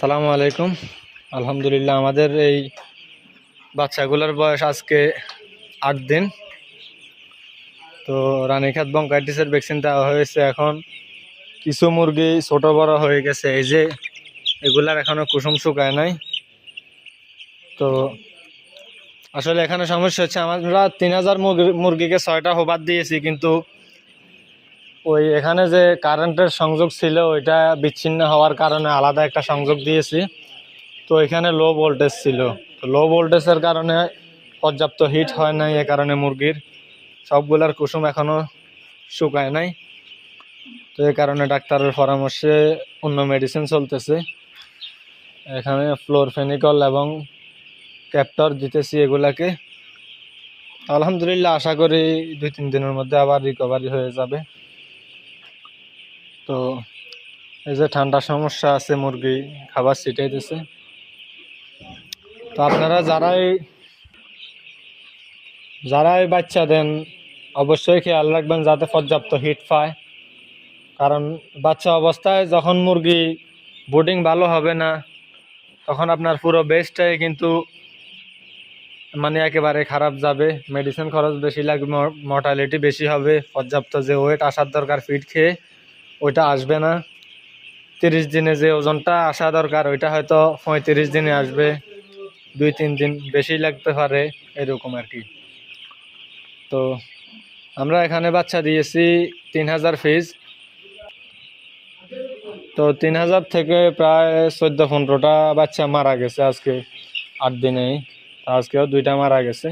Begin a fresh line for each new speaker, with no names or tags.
সালামু আলাইকুম। আলহামদুলিল্লাহ, আমাদের এই বাচ্চাগুলোর বয়স আজকে আট দিন। তো রানীখাত বঙ্কাইটিসের ভ্যাকসিন দেওয়া হয়েছে এখন। কিছু মুরগি ছোট বড় হয়ে গেছে, এই যে এগুলার এখনও কুসুম শুকায় নাই। তো আসলে এখানে সমস্যা হচ্ছে, আমরা তিন হাজার মুরগি- মুরগিকে ছয়টা হোবাদ দিয়েছি, কিন্তু ওই এখানে যে কারেন্টের সংযোগ ছিল, ওইটা বিচ্ছিন্ন হওয়ার কারণে আলাদা একটা সংযোগ দিয়েছি। তো এখানে লো ভোল্টেজ ছিল। তো লো ভোল্টেজের কারণে পর্যাপ্ত হিট হয় নাই, এ কারণে মুরগির সবগুলার কুসুম এখনও শুকায় নাই। তো এ কারণে ডাক্তারের পরামর্শে অন্য মেডিসিন চলতেছে। এখানে ফ্লোরফেনিকল এবং ক্যাপ্টর দিতেছি এগুলাকে। আলহামদুলিল্লাহ, আশা করি দুই তিন দিনের মধ্যে আবার রিকভারি হয়ে যাবে। তো এই যে ঠান্ডার সমস্যা আছে, মুরগি খাবার ছিটাইতেছে। তো আপনারা যারাই যারাই বাচ্চা দেন, অবশ্যই খেয়াল রাখবেন যাতে পর্যাপ্ত হিট পায়। কারণ বাচ্চা অবস্থায় যখন মুরগি বোর্ডিং ভালো হবে না, তখন আপনার পুরো বেসটাই কিন্তু মানে একেবারে খারাপ যাবে। মেডিসিন খরচ বেশি লাগবে মর্টালিটি বেশি হবে, পর্যাপ্ত যে ওয়েট আসার দরকার ফিট খেয়ে। ওইটা আসবে না। তিরিশ দিনে যে ওজনটা আসা দরকার, ওইটা হয়তো পঁয়ত্রিশ দিনে আসবে। দুই, তিন দিন বেশি লাগতে পারে, এরকম আর কি। তো আমরা এখানে বাচ্চা দিয়েছি তিন হাজার ফিজ। তো তিন হাজার থেকে প্রায় চোদ্দ, পনেরোটা বাচ্চা মারা গেছে আজকে, আট দিনেই। আজকেও দুইটা মারা গেছে।